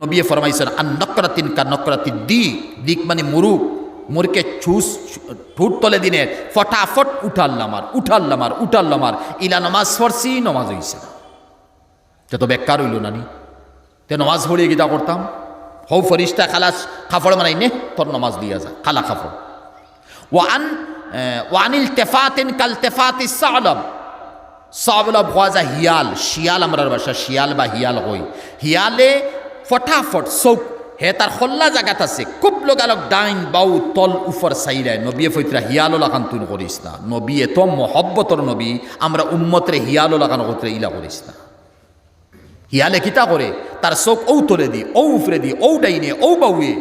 নবিয়ে ফরমাইছেন আর নকরাতিন কা নকরাতি দি, দিক মানে মুরুক মুরকে ছুস, ঠুট তলে দিনে ফটাফট উঠাল্লাম আর উঠাল্লাম আর উঠাল্লাম আর ইলা নমাজ ফরসি নমাজ হইছে না। যত বেকার হইল নানি। তে নমাজ পড়িয়ে গীতা করতাম? হৌ ফরিস্তা, খালাস, খাফড় মানাই নে, তোর নমাজ দিয়া যা, খালা খাফড়। ওয়ান ওয়ানিল তেফাতিন কাল তেফাতি সালম। সাবলব হওয়া যা হিয়াল, শিয়াল আমরার বাসা শিয়াল বা হিয়াল হই হিয়ালে ফটাফট চৌক। হে তার খল্লা জাগাত আছে। খুব লোকালক ডাইন বাউ তল উফর সাইরায় নবিয়ে ফৈতরা হিয়ালো লাগান করিস না। নবী এত মহব্বতর নবী, আমরা উম্মতরে হিয়ালো লাগানো করতে ইলা করিস না। হিয়ালে কিতা করে তার চোখ ঔ তোলে দি, ঔ উফরে দি, ঔ ডাইনে, ঔ বাউয়ে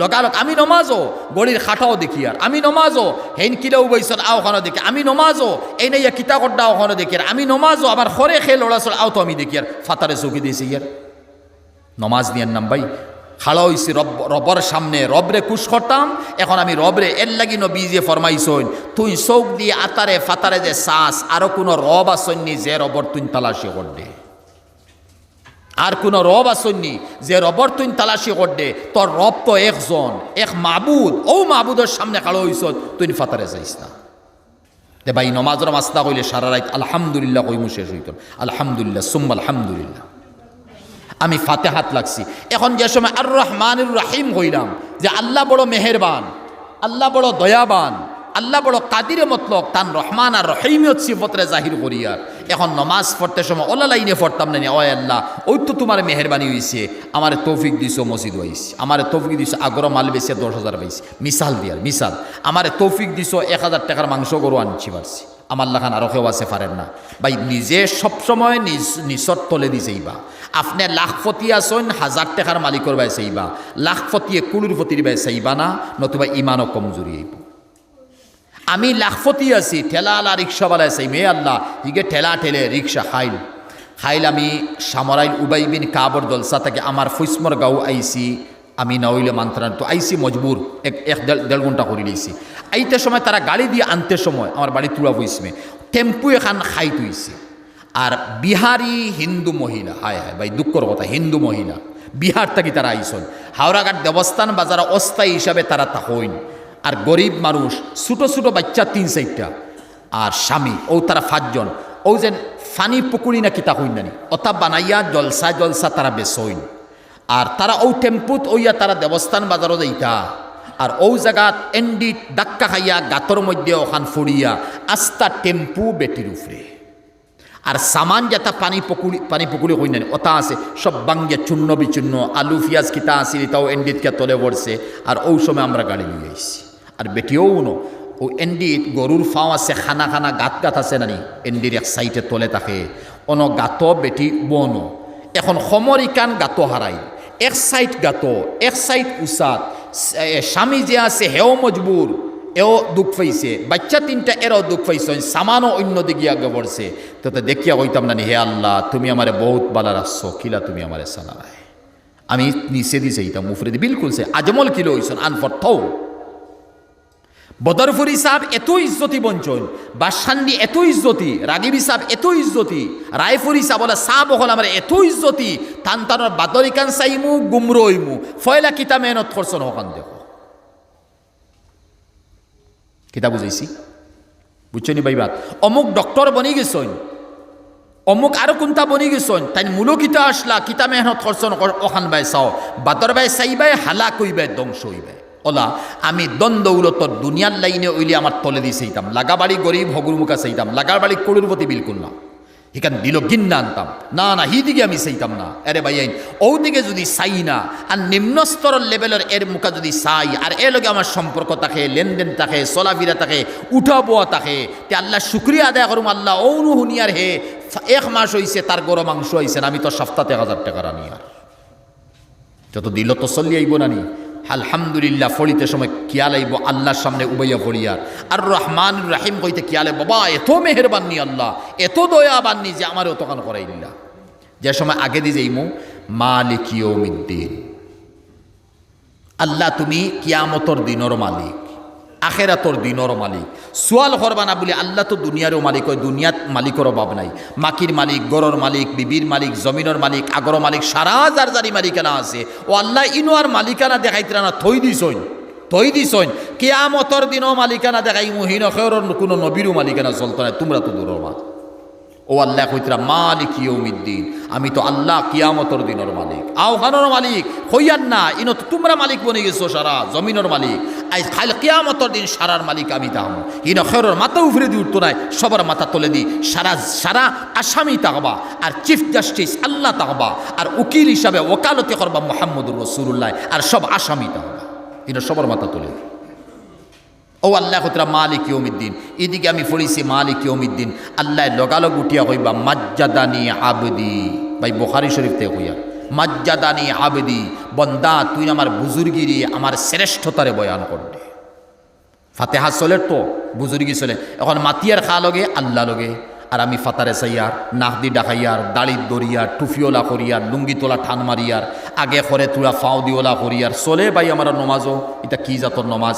লগালক আমি নমাজো গড়ির খাটাও দেখি আর আমি নমাজো হেন কিলাও বৈছত আও খানো দেখি আমি নমাজো এই নাই কিতা কড্ডা ওখানো দেখি আর আমি নমাজো আমার খরে খেয়ে লড়াচল আও তো আমি দেখি আর ফাতারে চৌকি দিয়েছি ইয়ার নমাজ নিয়ার নাম ভাই। খাড়া হইছি রব, রবর সামনে, রবরে কুশ করতাম, এখন আমি রবরে এর লাগি নবী যে ফরমাইছইন তুই চৌক দিয়ে আতারে ফাতারে যে শ্বাস, আরও কোনো রব আসন্নি যে রবর তুই তালাশি করডে আর কোনো রব আসন্নি যে রবর তুই তালাশি করডে তোর রব তো একজন, এক মাবুদ, ও মাবুদের সামনে কালো হইছ তুই ফাতারে যাইস না। দে ভাই, নমাজর মাস্তা কইলে সারা রাত আলহামদুলিল্লাহ কইমু শেষ হইত। আলহামদুলিল্লাহ, সুম্মা আলহামদুলিল্লাহ। আমি ফাতে হাত লাগছি। এখন যে সময় আর রহমানুর রাহিম হইলাম, যে আল্লাহ বড় মেহেরবান, আল্লাহ বড় দয়াবান, আল্লাহ বড় কাদিরে মতলক তান রহমান আর রহিমিয়ত সিফতরে জাহির করিয়ার। এখন নমাজ পড়তে সময় ওলা লাইনে পড়তাম না ও আল্লাহ, ওই তো তোমার মেহরবানি হয়েছে আমার তৌফিক দিছ, মসজিদ হয়েছে আমার তৌফিক দিছ আগর মাল বেশি দশ হাজার পাইছে। মিসাল দিয়ার মিসাল আমার তৌফিক দিছ, এক হাজার টাকার মাংস গরু আনছি পারছি আমার লাখান আরও কেউ আছে পারেন না। ভাই, নিজে সবসময় নিজ, নিচর তলে দিছেই বা আপনি লাখপতি আসন হাজার টাকার মালিকর বাই চাইবা লাখপতিয়ে কুলুর ফতির বাই চাইবা না, নতুবা ইমানও কমজোরি আইব আমি লাখপতি আছি ঠেলাওয়ালা রিক্সাওয়ালা চাই মে আল্লাহ হিগে ঠেলা ঠেলে রিক্সা খাইল। খাইল আমি সামরাইল উবাই বিন কাবর দলসা থেকে আমার ফুসমর গাঁও আইছি। আমি নইলে মান্ত্রান তো আইসি মজবুর। এক এক দেড় ঘণ্টা করে দিয়েছি। আইতে সময় তারা গাড়ি দিয়ে আনতে সময় আমার বাড়ি তুলা বইসমে। টেম্পু এখান খাই তুইছে আর বিহারি হিন্দু মহিলা, হায় হায়, ভাই, দুঃখর কথা, হিন্দু মহিলা। বিহার থেকে তারা আইসন। হাওড়াঘাট দেবস্থান বাজার অস্থায়ী হিসাবে তারা তা হইন আর গরিব মানুষ, ছোটো ছোটো বাচ্চা তিন চারটা। আর স্বামী, ও তারা পাঁচজন। ও যেন ফানি পুকুরি না কিতা হইন নানি। অতা বানাইয়া জলসা জলসা তারা বেসইন আর তারা ও টেম্পুত ওইয়া তারা দেবস্থান বাজারও যাইতা আর ও জায়গাত এন্ডি ডাক্কা খাইয়া গাতর মধ্যে ওখান ফুড়িয়া আস্তা টেম্পু বেটির উপরে আর সামান যেটা পানি পকুড়ি পানি পুকুরি হই না ওটা আছে, সব বাঙ্গে চূর্ণ বিচূর্ণ আলু, পিঁয়াজ কিতা আসিল তাও এন্ডিত কে তলে পড়ছে আর ওই সময় আমরা গাড়ি নিয়ে আইছি আর বেটিও নো ও এন্ডিত গরুর ফাও আছে, খানা খানা গাত গাত আছে নানি। এন্ডির এক সাইডে তলে থাকে। অন গাত বেটি বনো। এখন সমরিকান গাত হারাই এক সাইড গাত, এক সাইড উসাত। স্বামী যে আছে হেও মজবুর, এও দুঃখ পাইছে। বাচ্চা তিনটা, এরও দুঃখ পাইছে। সামানও অন্য দিকে আগে তাতে তো দেখিয়া কইতাম না হে আল্লাহ, তুমি আমারে বহুত বালা রাখছ, কিলা তুমি আমারে সালারায় আমি নিচে দিছে ইতাম দি, বিলকুল সে। আজমল কিলো হইছন আনফর বদরফুরি সাহেব এত ইজ্জতি বঞ্চন বাসান্দি এত ইজ্জতি, রাগিবি সাহেব এত ইজ্জতি, রায়ফুরি সাহেব বলে সাহ হল আমার এত ইজ্জতি তান তানোর বাদরিকান চাইমু, গুমরো হইমু, ফয়লা কিতা মেহনত করছন হকান দেখো। কিতা বুঝাইছি বুঝছনি বাইবাত অমুক ডক্টর বনি গেছন অমুক আরও কোনটা বনি গেছন তাই মূল কিতা আসলা কিতা মেহনত করছন ওখান বাই চাও বাদর বাই চাইবাই হালা কইবাই ধ্বংস হইবাই। ওলা, আমি দ্বন্দ্বৌলতর দুনিয়ার লাইনে ওইলে আমার তলে দিয়ে চাইতাম। লাগাবাড়ি গরিব হগুরমুখা বাড়ি করুরপতি বিলকুল না এখান দিল গিন্না আনতাম। না না হি দিকে আমি চাইতাম না। আরে ভাই, আইন ও দিকে যদি চাই না, আর নিম্ন স্তরের লেভেলের এর মুখা যদি চাই, আর এর লগে আমার সম্পর্ক থাকে, লেনদেন থাকে, চলাফিরা থাকে উঠা বোয়া থাকে, তে আল্লাহ শুক্রিয়া আদায় করুম, আল্লাহ ঔনু হুনিয়ার হে, এক মাস হইছে তার গরম মাংস হইছে আমি তো সপ্তাহে এক হাজার টাকা রানি আর। যত দিল তো চলি আইব নানি আলহামদুলিল্লাহ, ফলিতে সময় কিয়া লাইব, আল্লাহর সামনে উবাইয়া ফলিয়ার আর রহমান রাহিম কইতে কিয়ালে বাবা, এত মেহরবাননি আল্লাহ, এত দয়া বাননি যে আমারও তখন করাই দিল্লা যে সময় আগে দিয়ে যাইমু মালিকিয়মিদ্দিন আল্লাহ, তুমি কিয়ামতর দিনর মালিক। আখেরা তোর দিনর মালিক। সোয়াল করবা না বলে আল্লাহ তো দুনিয়ারও মালিক হয়, দুনিয়াত মালিকের অভাব নাই। মাকির মালিক, গরর মালিক, বিবির মালিক, জমিনের মালিক আগর মালিক, সারা যার যারি মালিকানা আছে। ও আল্লাহ ইনো আর মালিকানা দেখাইতে না থই দিছইন থই দিছইন। কেয়ামতর দিনও মালিকানা দেখাই মহিন কোনো নবীরও মালিকানা চলতো না তোমরা তো দূর ও আল্লাহ কইতরা, মালিক ইয়ৌমিদ্দিন আমি তো আল্লাহ কিয়ামতর দিনের মালিক। আওহানোর মালিক হইয়ান না, ইনো তোমরা মালিক বনে গেছো সারা, জমিনের মালিক। আই খাইল কিয়ামতর দিন সারার মালিক আমি তাহম। ইনো খেরোর মাথা উফরে দিয়ে উঠতো নাই, সবার মাথা তুলে দি। সারা সারা আসামি তাহবা, আর চিফ জাস্টিস আল্লাহ তাহবা, আর উকিল হিসাবে ওকালতি করবা মোহাম্মদুর রসুল্লাহ আর সব আসামি তাহবা। ইনো সবার মাথা তুলে দি। ও আল্লাহ কতরা মালিক ইয়মিদ্দিন এদিকে আমি পড়িছি মালিক ইয়মিদ্দিন আল্লাহ লগালগ উঠিয়া কইবা, মাজ্জাদানি আবদি। ভাই, বোখারি শরীফ থেকে কইয়া, মাজ্জাদানি আবদি। বন্দা, তুই আমার বুজুর্গিরি, আমার শ্রেষ্ঠতারে বয়ান করবে ফাতেহা চলে তো, বুজুর্গি চলে। এখন মাতিয়ার খা লগে আল্লাহ লগে। আর আমি ফাতারে চাইয়ার, নাহদি ডাকাইয়ার দাড়ির দরিয়ার, টুফিওলা করিয়ার লুঙ্গি তোলা ঠান মারিয়ার, আগে করে তুলা ফাও দিওলা করিয়ার, চলে ভাই আমার নমাজও। এটা কি জাতর নমাজ?